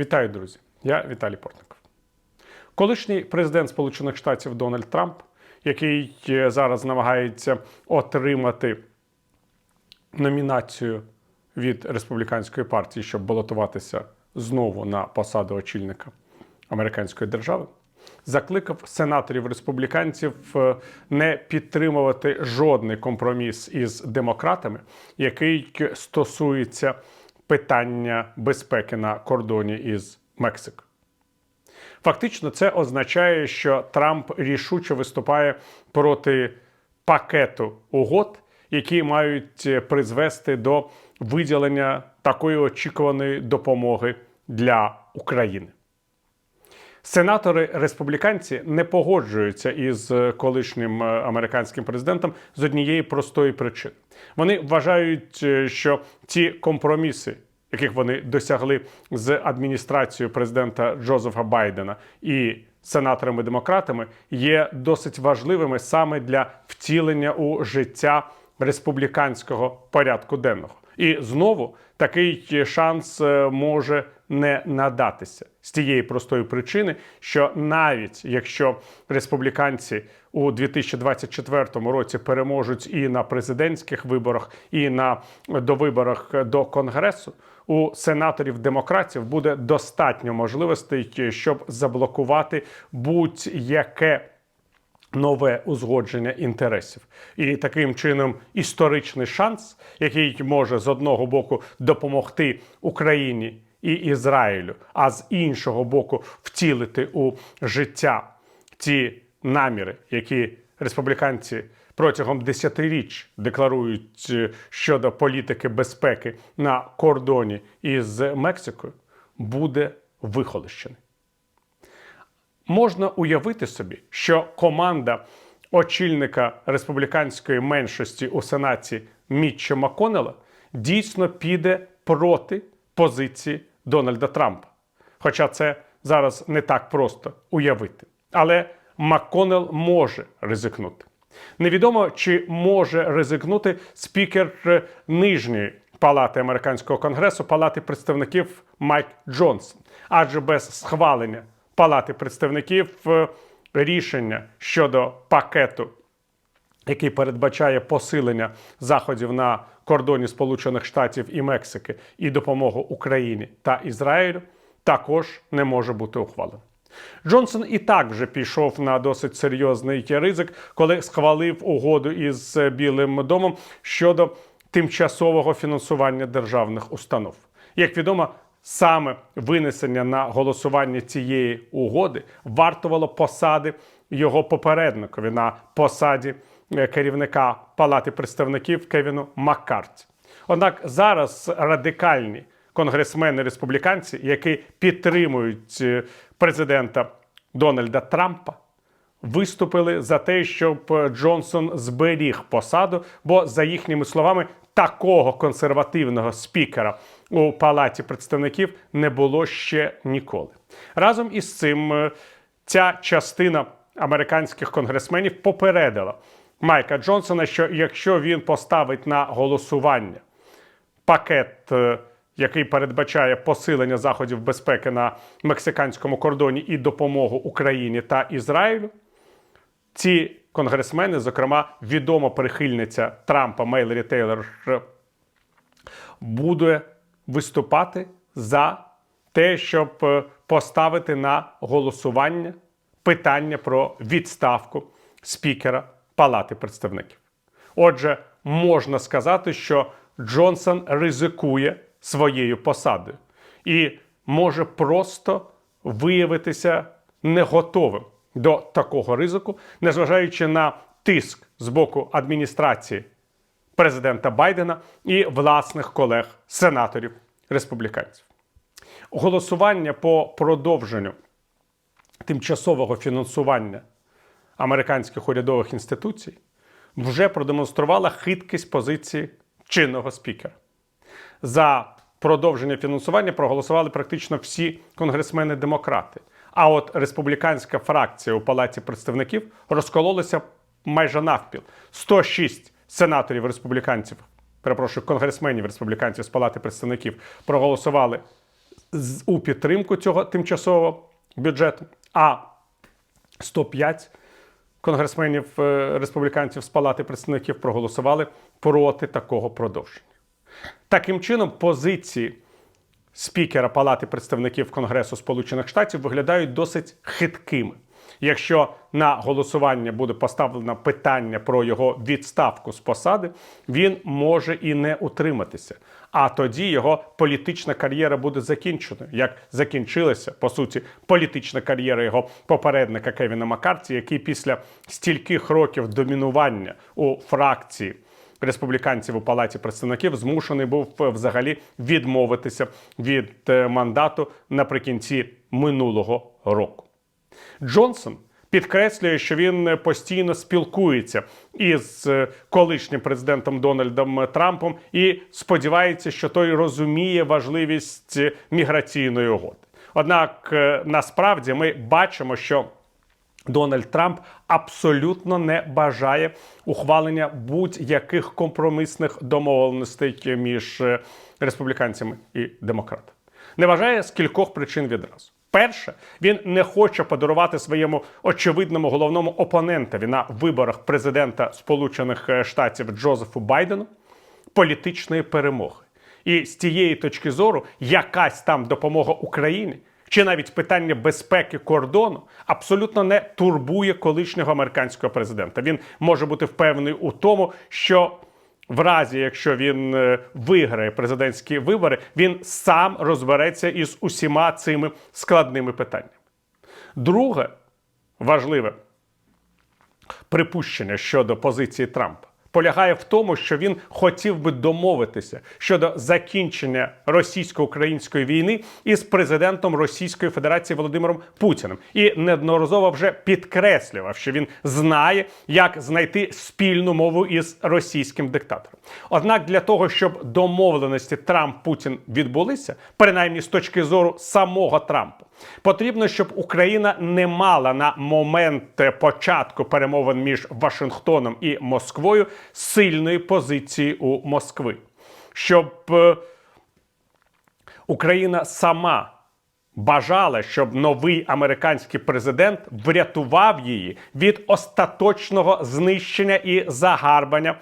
Вітаю, друзі! Я Віталій Портников. Колишній президент Сполучених Штатів Дональд Трамп, який е, зараз намагається отримати номінацію від республіканської партії, щоб балотуватися знову на посаду очільника американської держави, закликав сенаторів республіканців е, не підтримувати жодний компроміс із демократами, який стосується питання безпеки на кордоні із Мексикою. Фактично, це означає, що Трамп рішуче виступає проти пакету угод, які мають е, призвести до виділення такої очікуваної допомоги для України. Сенатори республіканці не погоджуються із е, колишнім е, американським президентом з однієї простої причини. Вони вважають, е, що ці компроміси, яких вони досягли з адміністрацією президента Джозефа Байдена і сенаторами-демократами, є досить важливими саме для втілення у життя республіканського порядку денного. І знову такий шанс може не надатися з тієї простої причини, що навіть якщо республіканці у 2024 році переможуть і на президентських виборах, і на довиборах до конгресу, у сенаторів демократів буде достатньо можливостей, щоб заблокувати будь-яке нове узгодження інтересів, і таким чином історичний шанс, який може з одного боку допомогти Україні і Ізраїлю, а з іншого боку втілити у життя ті наміри, які республіканці протягом десятиріч декларують е, щодо політики безпеки на кордоні із Мексикою, буде вихолощений. Можна уявити собі, що команда очільника республіканської меншості у Сенаті Мітча Маконела дійсно піде проти позиції Дональда Трампа. Хоча це зараз не так просто уявити. Але МакКоннелл може ризикнути. Невідомо, чи може ризикнути спікер е, нижньої палати американського конгресу, палати представників Майк Джонсон, адже без схвалення палати представників е, рішення щодо пакету, який передбачає посилення заходів на кордоні Сполучених Штатів і Мексики і допомогу Україні та Ізраїлю, також не може бути ухвалений. Джонсон і так вже пішов на досить серйозний ризик, коли схвалив угоду із Білим домом щодо тимчасового фінансування державних установ. Як відомо, саме винесення на голосування цієї угоди вартувало посади його попередникові на посаді керівника Палати представників Кевіну Маккарті. Однак зараз радикальні конгресмени республіканці, які підтримують е, президента Дональда Трампа, виступили за те, щоб Джонсон зберіг посаду, бо, за їхніми словами, такого консервативного спікера у палаті представників не було ще ніколи. Разом із цим е, ця частина американських конгресменів попередила Майка Джонсона, що якщо він поставить на голосування пакет. е, Який передбачає посилення заходів безпеки на мексиканському кордоні і допомогу Україні та Ізраїлю, ці конгресмени, зокрема, відома прихильниця Трампа Мейлері Тейлор, буде виступати за те, щоб е, поставити на голосування питання про відставку спікера Палати представників. Отже, можна сказати, що Джонсон ризикує своєю посадою і може просто виявитися не готовим до такого ризику, незважаючи на тиск з боку адміністрації президента Байдена і власних колег сенаторів республіканців. Голосування по продовженню тимчасового фінансування американських урядових інституцій вже продемонструвала хиткість позиції чинного спікера. За продовження фінансування проголосували практично всі конгресмени-демократи. А от республіканська фракція у Палаті представників розкололася майже навпіл. 106 сенаторів республіканців, перепрошую, конгресменів республіканців з Палати представників проголосували у підтримку цього тимчасового бюджету, а 105 конгресменів е, республіканців з Палати представників проголосували проти такого продовження. Таким чином, позиції спікера Палати представників Конгресу Сполучених Штатів виглядають досить хиткими. Якщо на голосування буде поставлено питання про його відставку з посади, він може і не утриматися. А тоді його політична кар'єра буде закінченою, як закінчилася по суті політична кар'єра його попередника Кевіна Маккарті, який після стільких років домінування у фракції республіканців у палаті представників змушений був е, взагалі відмовитися від е, мандату наприкінці минулого року. Джонсон підкреслює, що він постійно спілкується із е, колишнім президентом Дональдом Трампом і сподівається, що той розуміє важливість е, міграційної угоди. Однак е, насправді ми бачимо, що Дональд Трамп абсолютно не бажає ухвалення будь-яких компромісних домовленостей між республіканцями і демократами. Не бажає з кількох причин відразу. Перше, він не хоче подарувати своєму очевидному головному опонентові на виборах президента Сполучених е, Штатів Джозефу Байдену політичної перемоги. І з тієї точки зору якась там допомога Україні чи навіть питання безпеки кордону абсолютно не турбує колишнього американського президента. Він може бути впевнений у тому, що в разі, якщо він е, виграє президентські вибори, він сам розбереться із усіма цими складними питаннями. Друге важливе припущення щодо позиції Трампа полягає в тому, що він хотів би домовитися щодо закінчення російсько-української війни із президентом Російської Федерації Володимиром Путіним і неодноразово вже підкреслював, що він знає, як знайти спільну мову із російським диктатором. Однак для того, щоб домовленості Трамп-Путін відбулися, принаймні з точки зору самого Трампа, потрібно, щоб Україна не мала на момент початку перемовин між Вашингтоном і Москвою сильної позиції у Москви, щоб е, Україна сама бажала, щоб новий американський президент врятував її від остаточного знищення і загарбання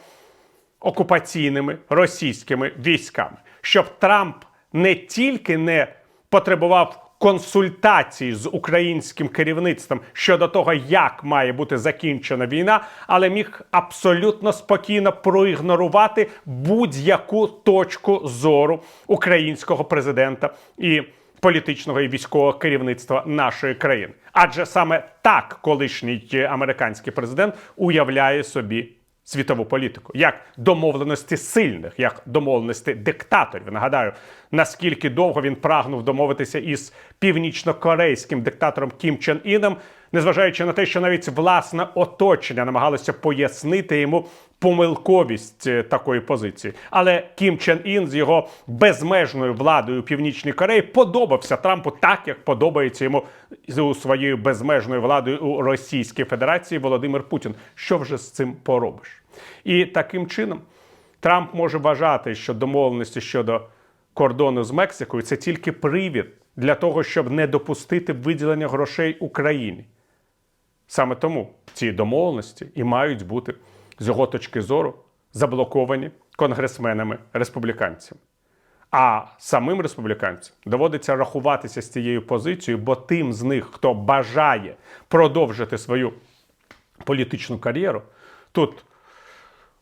окупаційними російськими військами, щоб Трамп не тільки не потребував консультацій з українським керівництвом щодо того, як має бути закінчена війна, але міг абсолютно спокійно проігнорувати будь-яку точку зору українського президента і політичного і військового керівництва нашої країни. Адже саме так колишній американський президент уявляє собі світову політику, як домовленості сильних, як домовленості диктаторів. Нагадаю, наскільки довго він прагнув домовитися із північно-корейським диктатором Кім Чен Іном, незважаючи на те, що навіть власне оточення намагалося пояснити йому помилковість е, такої позиції. Але Кім Чен Ін з його безмежною владою у Північній Кореї подобався Трампу так, як подобається йому з своєю безмежною владою у Російській Федерації Володимир Путін. Що вже з цим поробиш? І таким чином Трамп може вважати, що домовленості щодо кордону з Мексикою це тільки привід для того, щоб не допустити виділення грошей Україні. Саме тому ці домовленості і мають бути з його точки зору заблоковані конгресменами республіканцями. А самим республіканцям доводиться рахуватися з цією позицією, бо тим з них, хто бажає продовжити свою політичну кар'єру, тут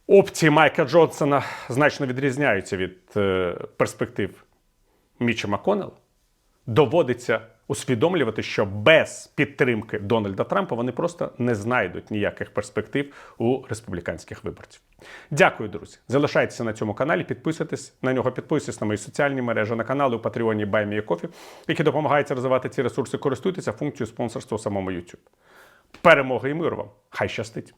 опції Майка Джонсона значно відрізняються від е, перспектив Міча Маконела. Доводиться усвідомлювати, що без підтримки Дональда Трампа вони просто не знайдуть ніяких перспектив у республіканських виборців. Дякую, друзі. Залишайтеся на цьому каналі, підписуйтесь на нього, підписуйтесь на мої соціальні мережі, на канали у Патреоні BuyMeACoffee, які допомагають розвивати ці ресурси. Користуйтеся функцією спонсорства у самому YouTube. Перемоги і миру вам! Хай щастить!